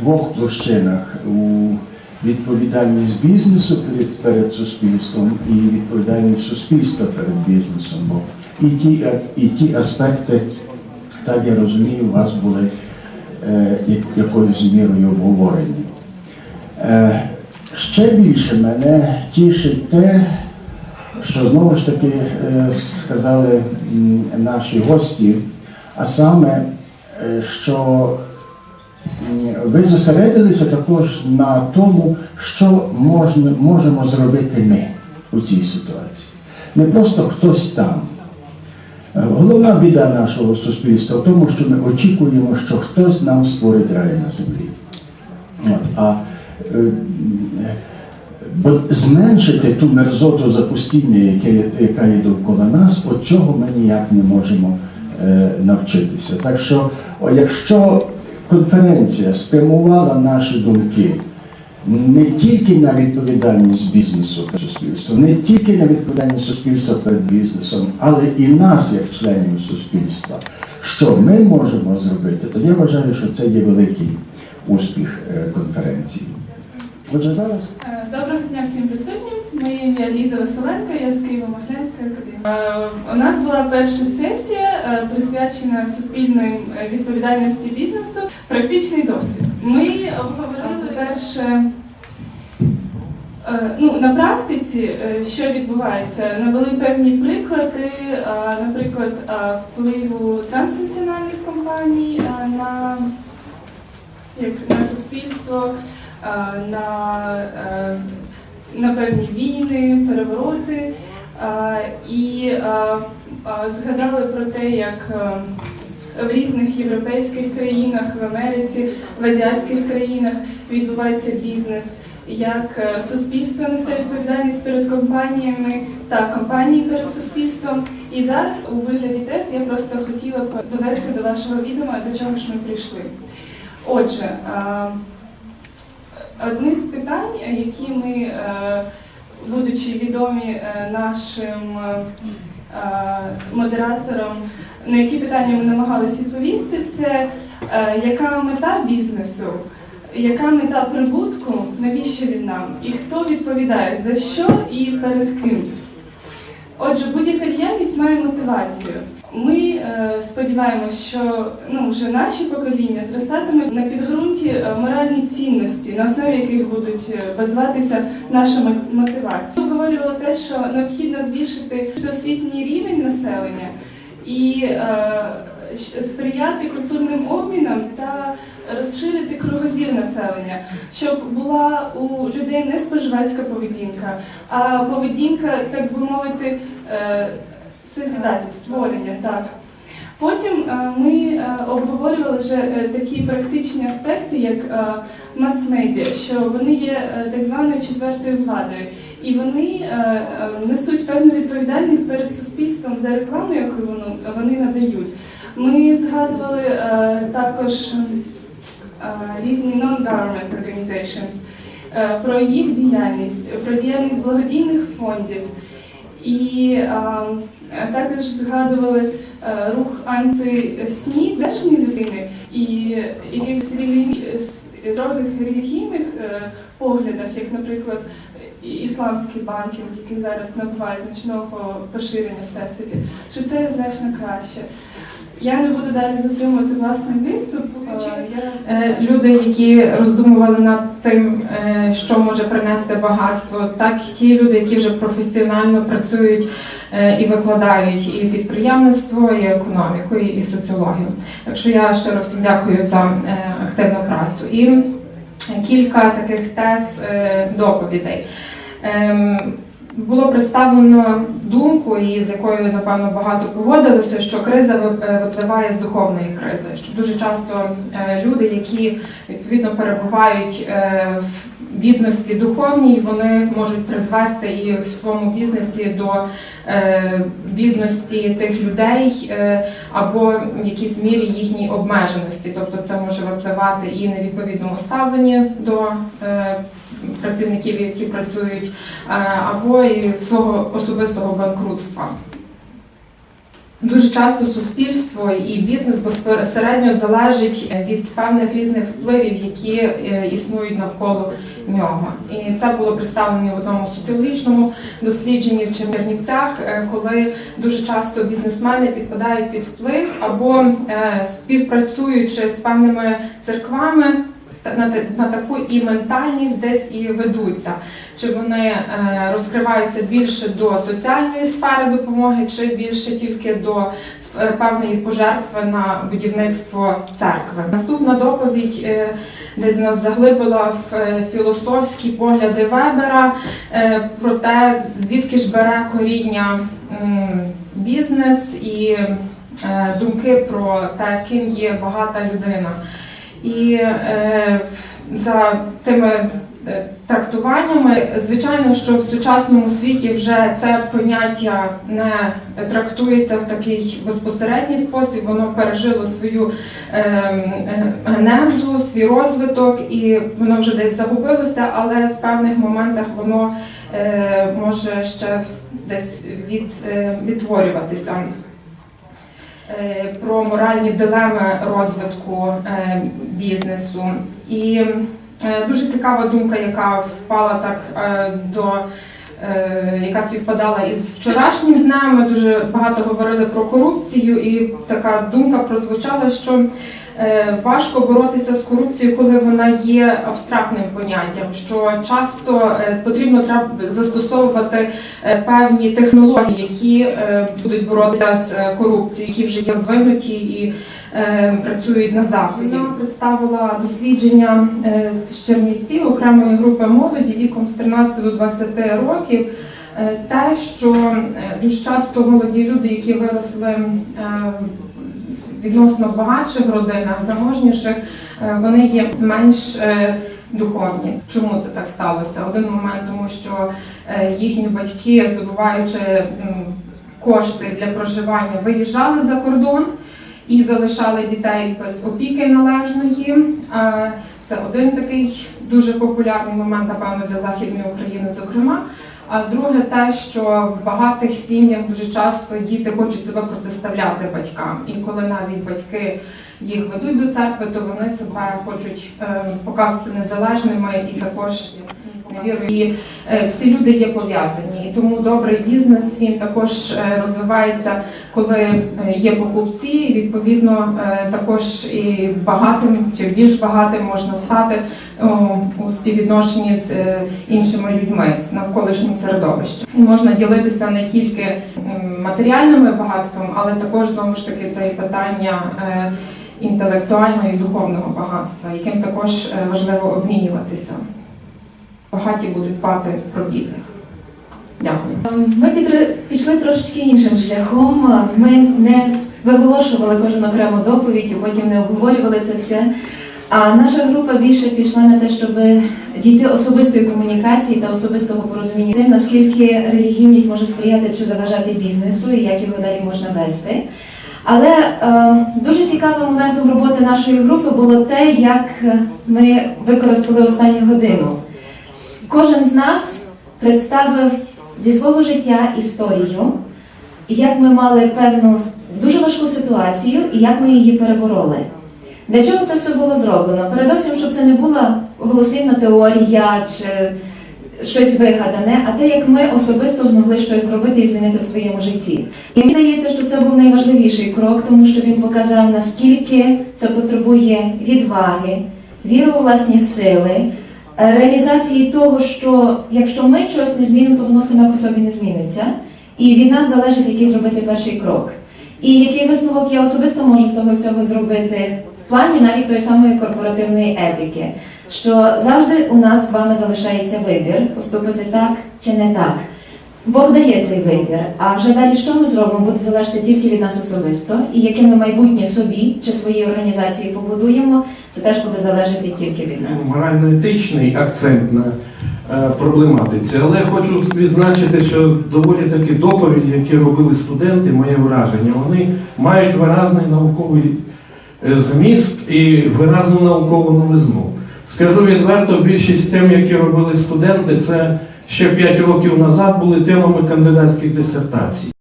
двох площинах: у відповідальність бізнесу перед, перед суспільством і відповідальність суспільства перед бізнесом. Бо і ті, е, і ті аспекти, так я розумію, у вас були е, якоюсь мірою обговорені. Е, ще більше мене тішить те, що знову ж таки е, сказали наші гості, а саме, е, що ви зосередилися також на тому, що можна, можемо зробити ми у цій ситуації. Не просто хтось там. Е, Головна біда нашого суспільства в тому, що ми очікуємо, що хтось нам створить рай на землі. От, а е, е, бо зменшити ту мерзоту запустіння, яке, яка є довкола нас, от цього ми ніяк не можемо е, навчитися. Так що, якщо конференція спрямувала наші думки не тільки на відповідальність бізнесу перед суспільством, не тільки на відповідальність суспільства перед бізнесом, але і нас, як членів суспільства, що ми можемо зробити, то я вважаю, що це є великий успіх е, конференції. Отже, зараз? Е, Доброго дня всім присутнім. Моє ім'я Ліза Василенко, я з Києво-Могилянської академії. Е, У нас була перша сесія, е, присвячена суспільної е, відповідальності бізнесу. Практичний досвід. Ми обговорили перше. Ну, на практиці, що відбувається, навели певні приклади, наприклад, впливу транснаціональних компаній на, як, на суспільство, на, на певні війни, перевороти. І згадали про те, як е, в різних європейських країнах, в Америці, в азіатських країнах відбувається бізнес, як е, суспільство несе відповідальність перед компаніями та компанії перед суспільством. І зараз у вигляді тез я просто хотіла довести до вашого відома, до чого ж ми прийшли. Отже, одне з питань, які ми, е, будучи відомі е, нашим е, модераторам, на які питання ми намагалися відповісти, це яка мета бізнесу, яка мета прибутку, навіщо він нам, і хто відповідає за що і перед ким. Отже, будь-яка діяльність має мотивацію. Ми сподіваємось, що ну, вже наші покоління зростатимуть на підґрунті е, моральні цінності, на основі яких будуть е, базуватися наша мотивація. Ми обговорювали те, що необхідно збільшити освітній рівень населення і е, сприяти культурним обмінам та розширити кругозір населення, щоб була у людей не споживацька поведінка, а поведінка, так би мовити, створення. Так. Потім е, ми е, обговорювали вже е, такі практичні аспекти, як мас-медіа, що вони є так званою четвертою владою, і вони несуть певну відповідальність перед суспільством за рекламу, яку вони надають. Ми згадували також різні non-government organizations, про їх діяльність, про діяльність благодійних фондів. І також згадували рух анти-СНІ державні людини і якихось релі- релігійних е, поглядах, як, наприклад, ісламський банкінг, який зараз набуває значного поширення всесвіті, що це значно краще. Я не буду далі затримувати власний виступ. е, Е, люди, які роздумували над тим, е, що може принести багатство, так і ті люди, які вже професіонально працюють і викладають і підприємництво, і економіку, і соціологію. Так що я щиро всім дякую за активну працю. І кілька таких тез доповідей. Було представлено думку, і з якою напевно багато погодилося, що криза е, випливає з духовної кризи. Що дуже часто е, люди, які відповідно перебувають е, в бідності духовній, вони можуть призвести і в своєму бізнесі до бідності тих людей або в якійсь мірі їхній обмеженості. Тобто це може випливати і невідповідному ставленні до працівників, які працюють, е, або і свого особистого банкрутства. Дуже часто суспільство і бізнес безпосередньо залежить від певних різних впливів, які е, існують навколо нього. І це було представлено в одному соціологічному дослідженні в Чернівцях, е, коли дуже часто бізнесмени підпадають під вплив або е, співпрацюючи з певними церквами. На, на таку і ментальність десь і ведуться, чи вони е, розкриваються більше до соціальної сфери допомоги, чи більше тільки до е, певної пожертви на будівництво церкви. Наступна доповідь е, десь нас заглибила в філософські погляди Вебера про те, звідки ж бере коріння бізнес і думки про те, ким є багата людина. І е, за тими е, трактуваннями, звичайно, що в сучасному світі вже це поняття не трактується в такий безпосередній спосіб, воно пережило свою е, генезу, свій розвиток, і воно вже десь загубилося, але в певних моментах воно е, може ще десь від, е, відтворюватися. Е, Про моральні дилеми розвитку е, бізнесу. І е, дуже цікава думка, яка впала так до яка співпадала із вчорашнім днем. Ми дуже багато говорили про корупцію, і така думка прозвучала, що важко боротися з корупцією, коли вона є абстрактним поняттям. Що часто е, потрібно застосовувати е, певні технології, які е, будуть боротися з е, корупцією, які вже є розвинуті і е, працюють на заході. Вона представила дослідження е, з Чернівців окремої групи молоді віком з 13 до 20 років. Е, Те, що е, дуже часто молоді люди, які виросли е, відносно багатших родинах, заможніших, е, вони є менш е, духовні. Чому це так сталося? Один момент, тому що е, їхні батьки, здобуваючи кошти для проживання, виїжджали за кордон і залишали дітей без опіки належної. Це один такий дуже популярний момент, напевно, для Західної України, зокрема. А друге, те, що в багатих сім'ях дуже часто діти хочуть себе протиставляти батькам. І коли навіть батьки їх ведуть до церкви, то вони себе хочуть е, показати незалежними і також не вірую. І е, всі люди є пов'язані. І тому добрий бізнес він також е, розвивається, коли є покупці. І відповідно також і багатим чи більш багатим можна стати у співвідношенні з іншими людьми з навколишнім середовищем. І можна ділитися не тільки матеріальними багатством, але також знову ж таки це і питання. е, Інтелектуального і духовного багатства, яким також е, важливо обмінюватися. Багаті будуть дбати про бідних. Дякую. Ми підр- пішли трошечки іншим шляхом. Ми не виголошували кожен окрему доповідь, і потім не обговорювали це все. А наша група більше пішла на те, щоб дійти особистої комунікації та особистого порозуміння тим, наскільки релігійність може сприяти чи заважати бізнесу і як його далі можна вести. Але е, дуже цікавим моментом роботи нашої групи було те, як ми використали останню годину. Кожен з нас представив зі свого життя історію, як ми мали певну дуже важку ситуацію і як ми її перебороли. Для чого це все було зроблено? Передовсім, щоб це не була голослівна теорія чи щось вигадане, а те, як ми особисто змогли щось зробити і змінити в своєму житті. І мені здається, що це був найважливіший крок, тому що він показав, наскільки це потребує відваги, віри у власні сили, реалізації того, що якщо ми щось не змінимо, то воно саме по собі не зміниться. І від нас залежить, який зробити перший крок. І який висновок я особисто можу з того всього зробити плані навіть тої самої корпоративної етики, що завжди у нас з вами залишається вибір поступити так чи не так. Бог дає цей вибір, а вже далі, що ми зробимо, буде залежати тільки від нас особисто, і яке ми майбутнє собі чи своїй організації побудуємо, це теж буде залежати тільки від нас. морально-етичний акцент на е, проблематиці. Але хочу відзначити, що доволі такі доповіді, які робили студенти, моє враження, вони мають виразний науковий зміст і виразну наукову новизну. Скажу відверто, більшість тем, які робили студенти, це ще 5 років назад були темами кандидатських дисертацій.